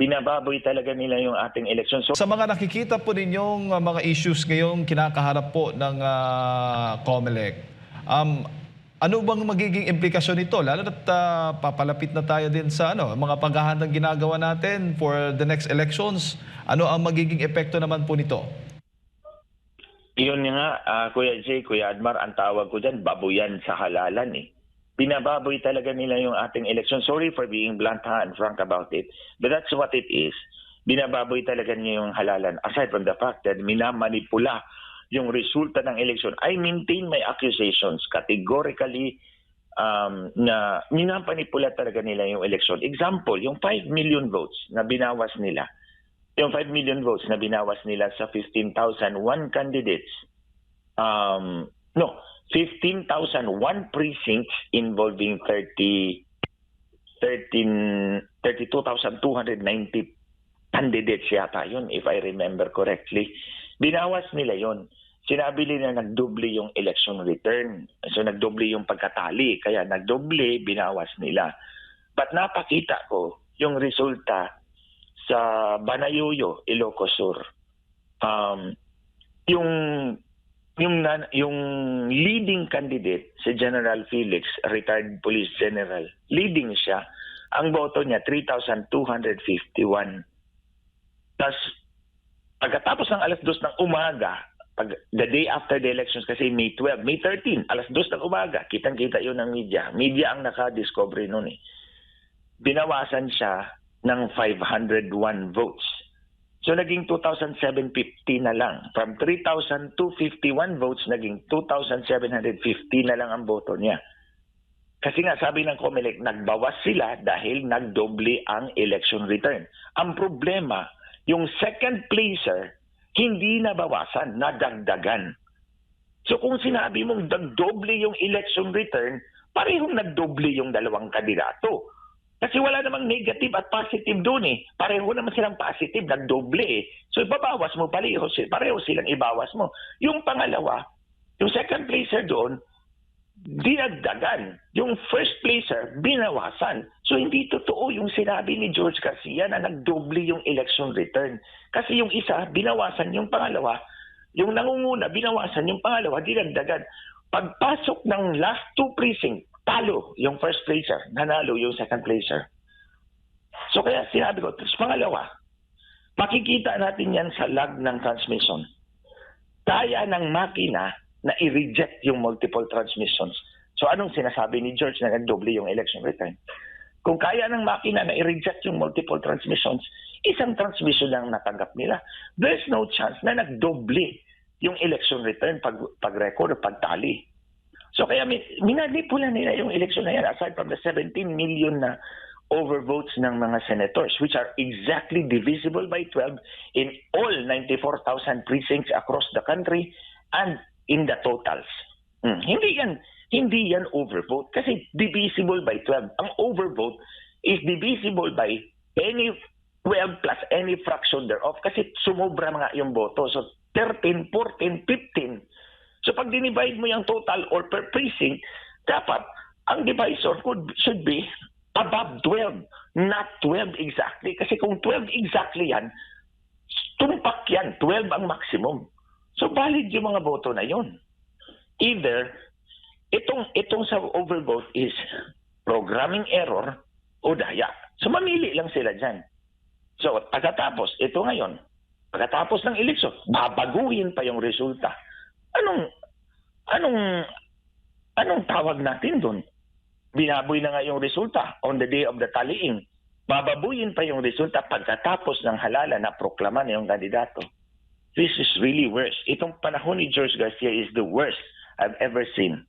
Binababoy talaga nila yung ating eleksyon. So, Sa mga nakikita po ninyong uh, mga issues ngayong kinakaharap po ng uh, COMELEC, um, ano bang magiging implikasyon nito? Lalo na't uh, papalapit na tayo din sa ano, mga paghahandang ginagawa natin for the next elections. Ano ang magiging epekto naman po nito? Yun nga, ah, Kuya Jay, Kuya Admar, ang tawag ko dyan, babuyan sa halalan eh. Binababoy talaga nila yung ating election. Sorry for being blunt ha, and frank about it, but that's what it is. Binababoy talaga niya yung halalan. Aside from the fact that minamanipula yung resulta ng election, I maintain my accusations categorically um, na minamanipula talaga nila yung election. Example, yung 5 million votes na binawas nila, yung 5 million votes na binawas nila sa 15,001 candidates, um, no, 15,001 precincts involving 30, 13, 32,290 candidates yata yun, if I remember correctly. Binawas nila yon. Sinabi nila nagdoble yung election return. So nagdoble yung pagkatali. Kaya nagdoble, binawas nila. But napakita ko yung resulta sa Banayuyo, Ilocos Sur. Um, yung yung yung leading candidate si General Felix, retired police general, leading siya. Ang boto niya 3,251. Tapos pagkatapos ng alas 2 ng umaga, pag, the day after the elections kasi May 12, May 13, alas 2 ng umaga, kitang-kita yun ng media. Media ang naka-discovery noon eh. Binawasan siya ng 501 votes. So naging 2,750 na lang. From 3,251 votes, naging 2,750 na lang ang boto niya. Kasi nga sabi ng COMELEC, nagbawas sila dahil nagdoble ang election return. Ang problema, yung second placer, hindi nabawasan, nadagdagan. So kung sinabi mong nagdoble yung election return, parehong nagdoble yung dalawang kandidato. Kasi wala namang negative at positive doon eh. Pareho naman silang positive, nagdoble eh. So ibabawas mo, pareho, pareho silang ibawas mo. Yung pangalawa, yung second placer doon, dinagdagan. Yung first placer, binawasan. So hindi totoo yung sinabi ni George Garcia na nagdoble yung election return. Kasi yung isa, binawasan. Yung pangalawa, yung nangunguna, binawasan. Yung pangalawa, dinagdagan. Pagpasok ng last two precinct, talo yung first placer, nanalo yung second placer. So kaya sinabi ko, tapos pangalawa, makikita natin yan sa lag ng transmission. Kaya ng makina na i-reject yung multiple transmissions. So anong sinasabi ni George na nagdoble yung election return? Kung kaya ng makina na i-reject yung multiple transmissions, isang transmission lang natanggap nila. There's no chance na nagdoble yung election return pag, pag-record o pagtali. So kaya min- minanipula nila yung election na yan aside from the 17 million na overvotes ng mga senators which are exactly divisible by 12 in all 94,000 precincts across the country and in the totals. Hmm, Hindi yan hindi yan overvote kasi divisible by 12. Ang overvote is divisible by any 12 plus any fraction thereof kasi sumobra nga yung boto. So 13, 14, 15. So pag dinivide mo yung total or per precinct, dapat ang divisor could, should be above 12, not 12 exactly. Kasi kung 12 exactly yan, tumpak yan, 12 ang maximum. So valid yung mga boto na yun. Either itong itong sa overvote is programming error o daya. So mamili lang sila dyan. So pagkatapos, ito ngayon, pagkatapos ng eleksyon, babaguhin pa yung resulta. Anong anong anong tawag natin doon? Binaboy na nga yung resulta on the day of the tallying. Bababuyin pa yung resulta pagkatapos ng halala na proklama na yung kandidato. This is really worse. Itong panahon ni George Garcia is the worst I've ever seen.